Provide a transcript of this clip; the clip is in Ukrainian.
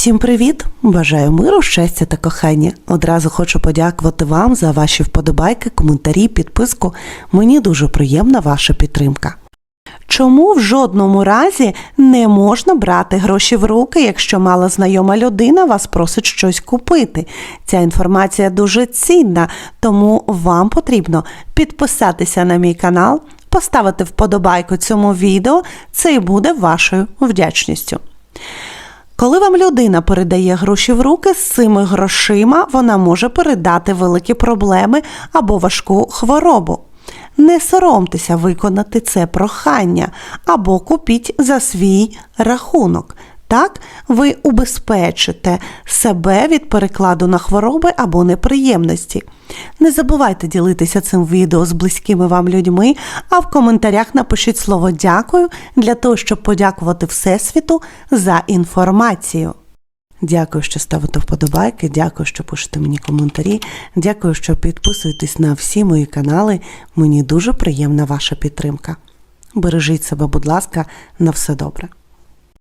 Всім привіт! Бажаю миру, щастя та кохання. Одразу хочу подякувати вам за ваші вподобайки, коментарі, підписку. Мені дуже приємна ваша підтримка. Чому в жодному разі не можна брати гроші в руки, якщо мала знайома людина вас просить щось купити? Ця інформація дуже цінна, тому вам потрібно підписатися на мій канал, поставити вподобайку цьому відео, це і буде вашою вдячністю. Коли вам людина передає гроші в руки, з цими грошима вона може передати великі проблеми або важку хворобу. Не соромтеся виконати це прохання або купіть за свій рахунок. Так ви убезпечите себе від перекладу на хвороби або неприємності. Не забувайте ділитися цим відео з близькими вам людьми, а в коментарях напишіть слово дякую для того, щоб подякувати Всесвіту за інформацію. Дякую, що ставите вподобайки, дякую, що пишете мені коментарі, дякую, що підписуєтесь на всі мої канали. Мені дуже приємна ваша підтримка. Бережіть себе, будь ласка, на все добре.